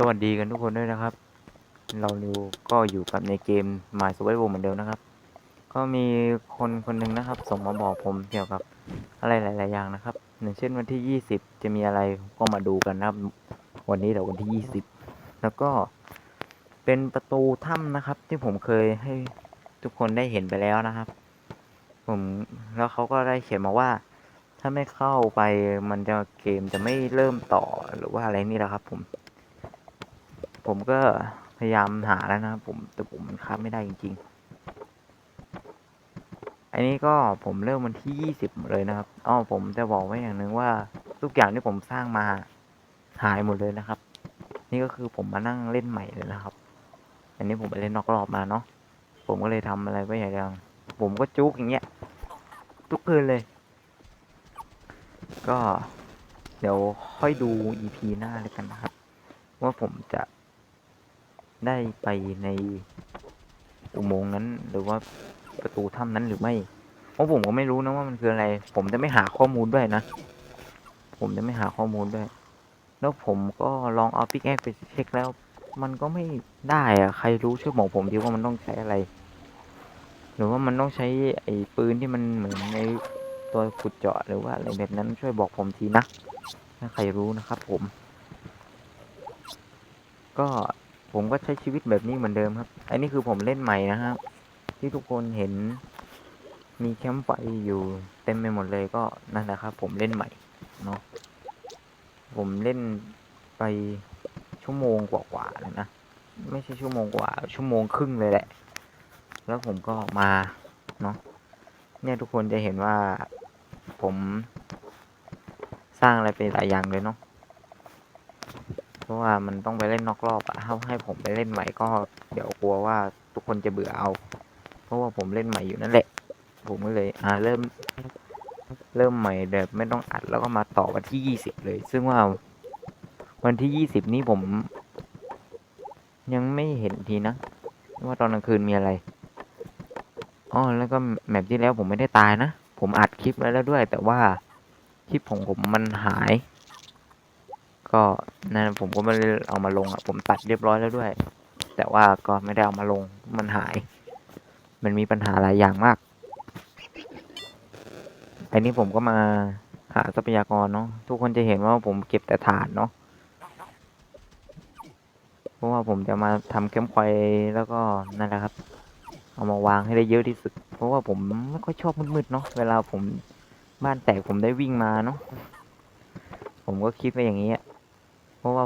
สวัสดีกันทุกคนด้วยนะครับ เรานิวก็อยู่กับในเกม My Survival เหมือนเดิมนะครับ ก็มีคนคนหนึ่งนะครับ ส่งมาบอกผมเกี่ยวกับอะไรหลาย ๆ อย่างนะครับอย่างเช่นวันที่20จะมีอะไรก็มาดูกันนะครับ วันนี้เดี๋ยววันที่20แล้วก็เป็นประตูถ้ำนะครับ ที่ผมเคยให้ทุกคนได้เห็นไปแล้วนะครับ ผมแล้วเขาก็ได้เขียนมาว่า ถ้าไม่เข้าไปมันจะเกมจะไม่เริ่มต่อหรือว่าอะไรนี่แหละครับ ผม ผมก็พยายามหาแล้วนะครับผมแต่ผมมันค้าไม่ได้จริง ๆ อันนี้ก็ผมเริ่มวันที่ยี่สิบเลยนะครับอ้อผมจะบอกไว้อย่างหนึ่งว่าทุกอย่างที่ผมสร้างมาหายหมดเลยนะครับ นี่ก็คือผมมานั่งเล่นใหม่เลยนะครับ อันนี้ผมไปเล่นนอกรอบมาเนาะผมก็เลยทำอะไรไว้อย่างอย่างผมก็จุกอย่างเงี้ยทุกคืนเลย ก็เดี๋ยวค่อยดู EP หน้าเลยกันนะครับ ว่าผมจะ ได้ไปในอุโมงค์นั้นหรือว่าประตูถ้ำนั้นหรือไม่ เพราะผมก็ไม่รู้นะว่ามันคืออะไร ผมจะไม่หาข้อมูลด้วยนะ ผมจะไม่หาข้อมูลด้วย แล้วผมก็ลองเอาปิกแอคไปเช็คแล้ว มันก็ไม่ได้อะใครรู้ช่วยบอกผมดีว่ามันต้องใช้อะไร หรือว่ามันต้องใช้ไอ้ปืนที่มันเหมือนในตัวขุดเจาะหรือว่าอะไรแบบนั้นช่วยบอกผมทีนะ ถ้าใครรู้นะครับผม ก็ ผมก็ใช้ชีวิตแบบนี้เหมือนเดิมครับ อันนี้คือผมเล่นใหม่นะครับ ที่ทุกคนเห็น มีแคมป์ไฟอยู่เต็มไปหมดเลยก็นั่นแหละครับ ผมเล่นใหม่เนาะผมเล่นไปชั่วโมงกว่าๆเลยนะไม่ใช่ชั่วโมงกว่าชั่วโมงครึ่งเลยแหละ แล้วผมก็มาเนาะเนี่ยทุกคนจะเห็นว่าผมสร้างอะไรไปหลายอย่างเลยเนาะ ราะว่ามันต้องไปเล่นนอกรอบอะถ้าให้ผมไปเล่นใหม่ก็เดี๋ยวกลัวว่าทุกคนจะเบื่อเอา เพราะว่าผมเล่นใหม่อยู่นั่นแหละ ผมก็เลย อ่าเริ่ม เริ่มใหม่แบบไม่ต้องอัดแล้วก็มาต่อวันที่ยี่สิบเลย ซึ่งว่าวันที่ยี่สิบนี้ผม ยังไม่เห็นทีนะว่าตอนกลางคืนมีอะไรอ๋อแล้วก็แมปที่แล้วผมไม่ได้ตายนะ ผมอัดคลิปไว้แล้วด้วย แต่ว่าคลิปของผมมันหาย ก็นั่นผมก็ไม่ได้เอามาลงอะ ผมตัดเรียบร้อยแล้วด้วย แต่ว่าก็ไม่ได้เอามาลงมันหาย มันมีปัญหาหลายอย่างมากอันนี้ผมก็มาหาทรัพยากรเนาะทุกคนจะเห็นว่าผมเก็บแต่ถ่านเนาะเพราะว่าผมจะมาทำแคมป์ไฟแล้วก็นั่นแหละครับ เอามาวางให้ได้เยอะที่สุด เพราะว่าผมไม่ค่อยชอบมืดๆเนาะเวลาผมบ้านแตกผมได้วิ่งมาเนาะผมก็คิดไปอย่างนี้อะ เพราะว่า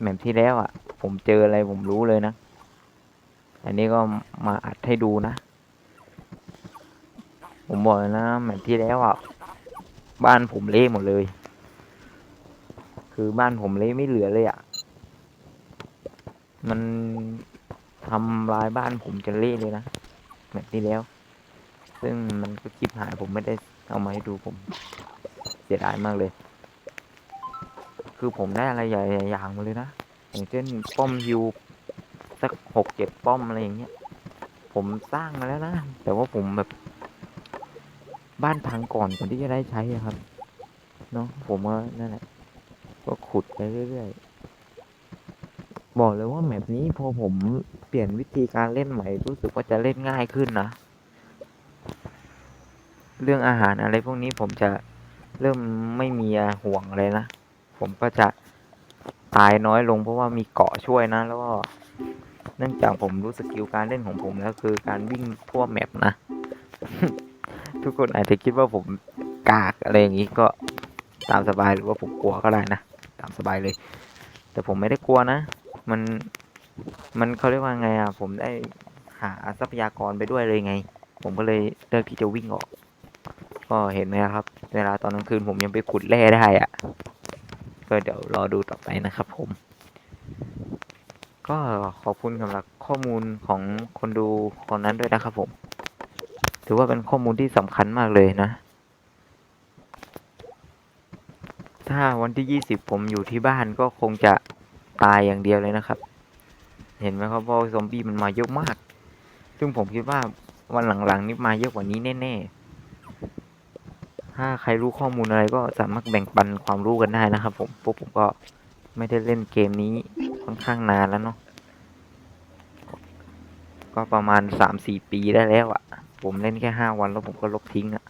แหมปที่แล้วอะ ผมเจออะไรผมรู้เลยนะ อันนี้ก็มาอัดให้ดูนะ ผมบอกเลยนะแหมปที่แล้วอะ บ้านผมเละหมดเลย คือบ้านผมเละไม่เหลือเลยอะ มันทำลายบ้านผมจนเละเลยนะแมปที่แล้ว ซึ่งมันก็คลิปหายผมไม่ได้เอามาให้ดูผม เสียดายมากเลย คือผมได้อะไรใหญ่ๆอย่างมาเลยนะอย่างเช่นป้อมฮิวสักหกเจ็ดป้อมอะไรอย่างเงี้ยผมสร้างมาแล้วนะ แต่ว่าผมแบบ บ้านพังก่อนก่อนที่จะได้ใช้ครับเนาะผมว่านั่นแหละก็ขุดไปเรื่อยๆบอกเลยว่าแมปนี้พอผมเปลี่ยนวิธีการเล่นใหม่รู้สึกว่าจะเล่นง่ายขึ้นนะเรื่องอาหารอะไรพวกนี้ผมจะเริ่มไม่มีห่วงเลยนะ ผมก็จะตายน้อยลงเพราะว่ามีเกาะช่วยนะ แล้วก็เนื่องจากผมรู้สกิลการเล่นของผมแล้วคือการวิ่งทั่วแมปนะ ทุกคนอาจจะคิดว่าผมกากอะไรอย่างนี้ก็ตามสบายหรือว่าผมกลัวก็ได้นะ ตามสบายเลย แต่ผมไม่ได้กลัวนะ มันมันเขาเรียกว่าไงอะ ผมได้หาทรัพยากรไปด้วยเลยไง ผมก็เลยเลือกที่จะวิ่งออก ก็เห็นไหมครับ เวลาตอนกลางคืนผมยังไปขุดแร่ได้อะ ก็เดี๋ยวรอดูต่อไปนะครับผม ก็ขอบคุณสำหรับข้อมูลของคนดูคนนั้นด้วยนะครับผม ถือว่าเป็นข้อมูลที่สำคัญมากเลยนะ ถ้าวันที่ยี่สิบผมอยู่ที่บ้านก็คงจะตายอย่างเดียวเลยนะครับ เห็นไหมครับว่าซอมบี้มันมาเยอะมาก ซึ่งผมคิดว่าวันหลังๆนี้มาเยอะกว่านี้แน่ๆ ถ้าใครรู้ข้อมูลอะไรก็สามารถแบ่งปันความรู้กันได้นะครับผมพวกผมก็ไม่ได้เล่นเกมนี้ค่อนข้างนานแล้วเนาะก็ประมาณสามสี่ปีได้แล้วอะ่ะ ผมเล่นแค่ห้าวันแล้วผมก็ลบทิ้งอะ่ะ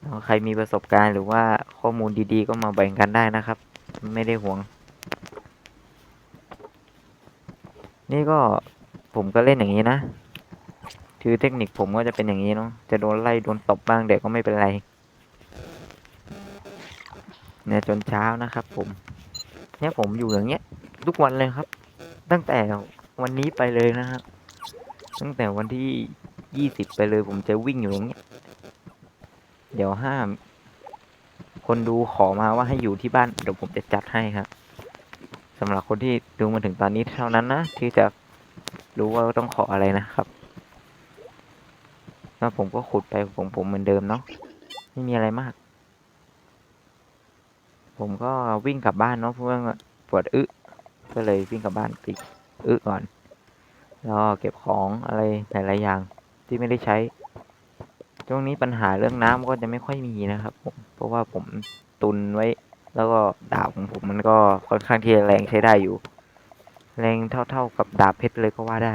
แล้วใครมีประสบการณ์หรือว่าข้อมูลดีๆ ก็มาแบ่งกันได้นะครับ ไม่ได้ห่วง นี่ก็ผมก็เล่นอย่างนี้นะ คือเทคนิคผมก็จะเป็นอย่างนี้เนาะจะโดนไล่โดนตบบ้างเด็กก็ไม่เป็นไรเนี่ยจนเช้านะครับ ผมเนี่ยผมอยู่อย่างเงี้ย ทุกวันเลยครับ ตั้งแต่วันนี้ไปเลยนะครับตั้งแต่วันที่ยี่สิบไปเลย ผมจะวิ่งอยู่อย่างเงี้ย เดี๋ยวห้าม คนดูขอมาว่าให้อยู่ที่บ้านเดี๋ยวผมจะจัดให้ครับสำหรับคนที่ดูมาถึงตอนนี้เท่านั้นนะที่จะรู้ว่าต้องขออะไรนะครับ แล้วผมก็ขุดไปของผมเหมือนเดิมเนาะไม่มีอะไรมาก ผมก็วิ่งกลับบ้านเนาะเพราะว่าปวดอึก็เลยวิ่งกลับบ้านไปอึก่อนแล้วเก็บของอะไรหลายๆอย่างที่ไม่ได้ใช้ ช่วงนี้ปัญหาเรื่องน้ำก็จะไม่ค่อยมีนะครับผมเพราะว่าผมตุนไว้ แล้วก็ดาบของผมมันก็ค่อนข้างที่จะแรงใช้ได้อยู่ แรงเท่าๆกับดาบเพชรเลยก็ว่าได้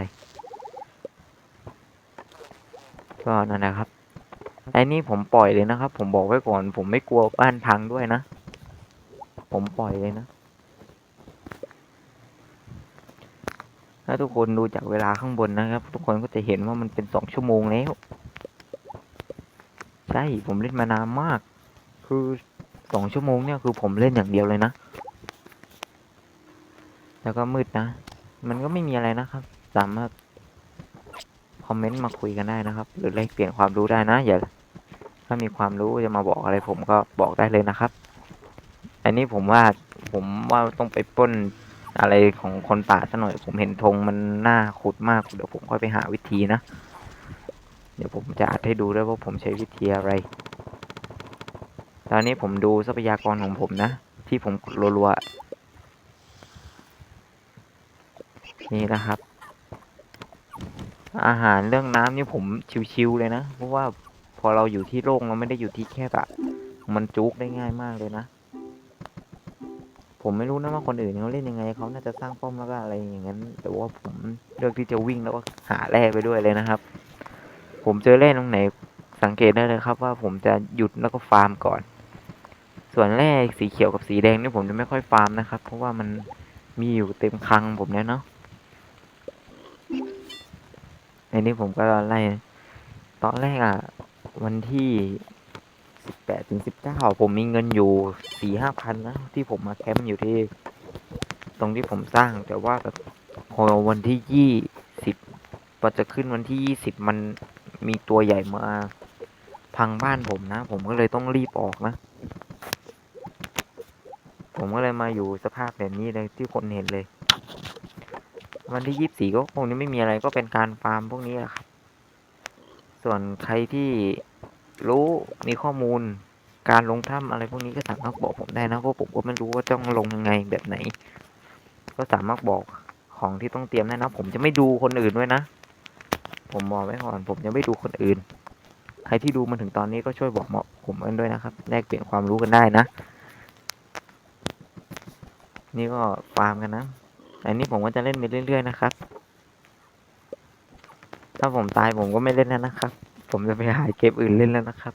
ก็นั่นนะครับไอ้นี่ผมปล่อยเลยนะครับ ผมบอกไว้ก่อน ผมไม่กลัวบ้านพังด้วยนะ ผมปล่อยเลยนะ ถ้าทุกคนดูจากเวลาข้างบนนะครับ ทุกคนก็จะเห็นว่ามันเป็นสองชั่วโมงแล้ว ใช่ผมเล่นมานานมาก คือสองชั่วโมงเนี่ยคือผมเล่นอย่างเดียวเลยนะ แล้วก็มืดนะ มันก็ไม่มีอะไรนะครับ สามารถ อมเมนต์มาคุยกันได้นะครับ หรือแลกเปลี่ยนความรู้ได้นะอย่าถ้ามีความรู้จะมาบอกอะไรผมก็บอกได้เลยนะครับ อันนี้ผมว่าผมว่าต้องไปป้นอะไรของคนป่าซะหน่อย ผมเห็นธงมันน่าขุดมากเดี๋ยวผมค่อยไปหาวิธีนะ เดี๋ยวผมจะอัดให้ดูด้วยว่าผมใช้วิธีอะไร ตอนนี้ผมดูทรัพยากรของผมนะ ที่ผมรัวๆนี่นะครับ อาหารเรื่องน้ำนี่ผมชิวๆเลยนะ เพราะว่าพอเราอยู่ที่โล่งเราไม่ได้อยู่ที่แคบอะมันจุกได้ง่ายมากเลยนะ ผมไม่รู้นะว่าคนอื่นเขาเล่นยังไงเขาน่าจะสร้างป้อมแล้วก็อะไรอย่างนั้น แต่ว่าผมเลือกที่จะวิ่งแล้วก็หาแร่ไปด้วยเลยนะครับ ผมเจอแร่ตรงไหนสังเกตได้เลยครับ ว่าผมจะหยุดแล้วก็ฟาร์มก่อน ส่วนแร่สีเขียวกับสีแดงนี่ผมจะไม่ค่อยฟาร์มนะครับ เพราะว่ามันมีอยู่เต็มคลังผมแล้วเนาะ ในนี้ผมก็ไล่ตอนแรกอะ วันที่สิบแปดถึงสิบเก้าผมมีเงินอยู่สี่ห้าพันนะ ที่ผมมาแคมป์อยู่ที่ ตรงที่ผมสร้าง แต่ว่าแบบพอวันที่ยี่สิบพอจะขึ้นวันที่ยี่สิบมันมีตัวใหญ่มาพังบ้านผมนะ ผมก็เลยต้องรีบออกนะ ผมก็เลยมาอยู่สภาพแบบนี้เลยที่คนเห็นเลย วันที่ยี่สิบสี่ก็คงจะไม่มีอะไรก็เป็นการฟาร์มพวกนี้แหละครับ ส่วนใครที่รู้มีข้อมูลการลงถ้ำอะไรพวกนี้ก็สามารถบอกผมได้นะเพราะผมก็ไม่รู้ว่าต้องลงยังไงแบบไหน ก็สามารถบอกของที่ต้องเตรียมได้นะ ผมจะไม่ดูคนอื่นด้วยนะ ผมบอกไว้ก่อนผมจะไม่ดูคนอื่น ใครที่ดูมาถึงตอนนี้ก็ช่วยบอกเหมาะผมกันด้วยนะครับแลกเปลี่ยนความรู้กันได้นะ นี่ก็ฟาร์มกันนะ อันนี้ผมก็จะเล่นไปเรื่อยๆนะครับ ถ้าผมตายผมก็ไม่เล่นแล้วนะครับ ผมจะไปหาเกมอื่นเล่นแล้วนะครับ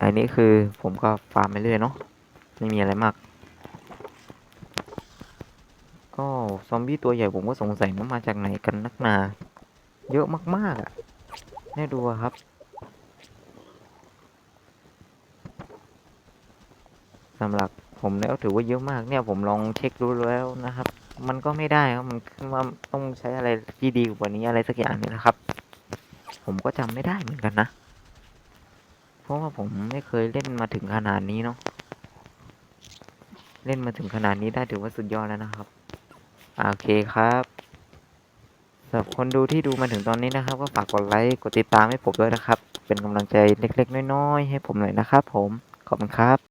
อันนี้คือผมก็ฟาร์มไปเรื่อยเนาะ ไม่มีอะไรมาก ก็ซอมบี้ตัวใหญ่ผมก็สงสัยว่ามาจากไหนกันนักหนา เยอะมากๆอะ่ะแน่ดูครับสำหรับ ผมแล้วถือว่าเยอะมากเนี่ยผมลองเช็คดูแล้วนะครับ มันก็ไม่ได้ครับมันขึ้นว่าต้องใช้อะไรที่ดีกว่านี้อะไรสักอย่างนี่นะครับ ผมก็จำไม่ได้เหมือนกันนะ เพราะว่าผมไม่เคยเล่นมาถึงขนาดนี้เนาะเล่นมาถึงขนาดนี้ได้ถือว่าสุดยอดแล้วนะครับโอเคครับสำหรับคนดูที่ดูมาถึงตอนนี้นะครับ ก็ฝากกดไลค์กดติดตามให้ผมด้วยนะครับ เป็นกำลังใจเล็กๆ น้อยๆ ให้ผมหน่อยนะครับ ผมขอบคุณครับ